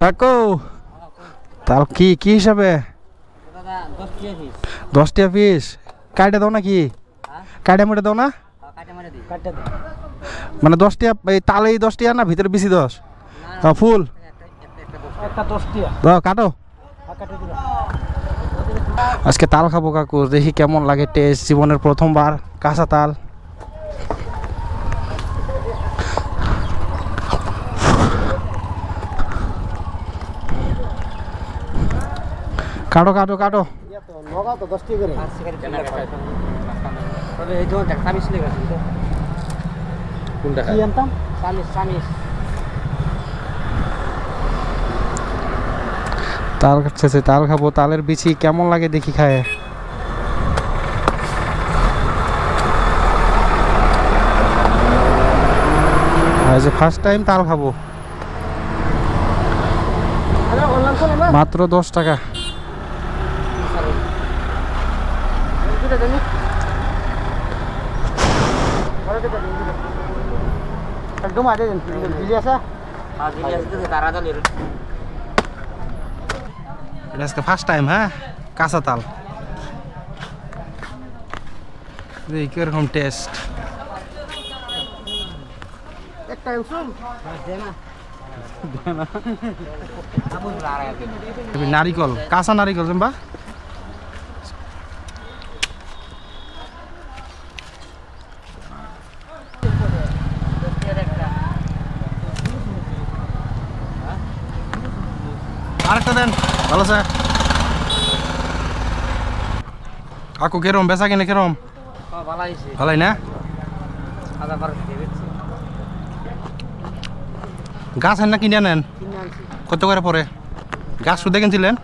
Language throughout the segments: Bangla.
কাকু তাল কি কি হিসাবে? দশটা পিস কাইটে দাও নাকি? হ্যাঁ? কাইটে মেটে দাও না? কাটে কাটে মানে দশটা এই তালেই দশটা না ভিতরে বেশি দশ? হ্যাঁ, ফুল। কাটো। আজকে তাল খাব কাকু দেখি কেমন লাগে টেস্ট জীবনের প্রথমবার কাঁচা তাল কাটো কাটো কাটো লগা তো দশ টাকা করে আর সিগারেট তবে এই ধরুন দেখ সামিস লেগে গেছে কোনটা কি আনতাম কাটো সামিস তাল খাচ্ছে তাল খাব। তালের বিচি কেমন লাগে দেখি খায়। আজ ফার্স্ট টাইম তাল খাব। মাত্র দশ টাকা। দুটো জানি বড় দুটো দিন একদম আগে দিন দিলি আছে হ্যাঁ দিলি আছে তো তারা দলের এটা আজকে ফার্স্ট টাইম হ্যাঁ কাঁচা তাল দেখি কীরকম টেস্ট একটা উসুম দে না দে না আবু লারা নারিকল কাঁচা নারিকল বা আরেকটা দেন ভালো স্যার কাকু কেরম? বেচা কিনে কেরম? ভালো হয়েছে না? গাছ হেন না কিনে নেন কত করে পরে গাছ শুধু কিনছিলেন?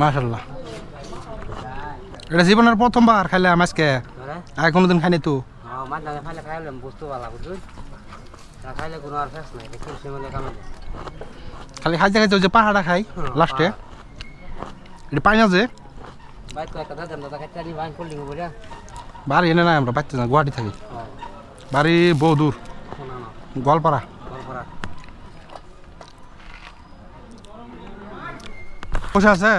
মাশাল্লাহ এটা জীবনের প্রথমবার খাইলাম আজকে। আর? কোনোদিন খাইনি তো? বুঝতে পারলাম খাইলে কোনো আর ফেস নাই সে কামে খালি খাইতে খাইতে ওই যে পাহাড়া খাই লাস্টে। এটা পাই না যে। বাইক একটা দাদা দাদা খাইতে আনি বাইক কোল্ডিং বলে বাড়ি এনে নাই আমরা বাড়িতে না গুয়াহাটি থাকি। বাড়ি বহু দূর। গোয়ালপাড়া। পয়সা আছে?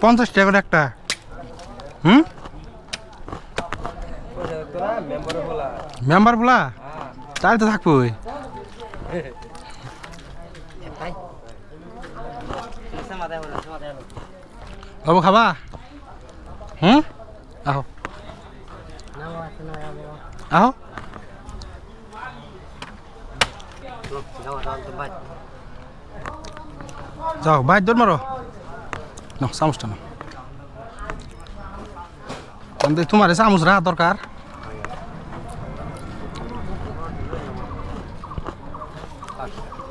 পঞ্চাশ টাকা করে একটা। হুম? মেম্বার বলা তাই তো থাকব তাই সমাধান হলো সমাধান হলো বাবু খাবা হুম আহো আহো যাও বাইর দৌড় মারো না চামচটা না তোমার চামচ রাখা দরকার আসছে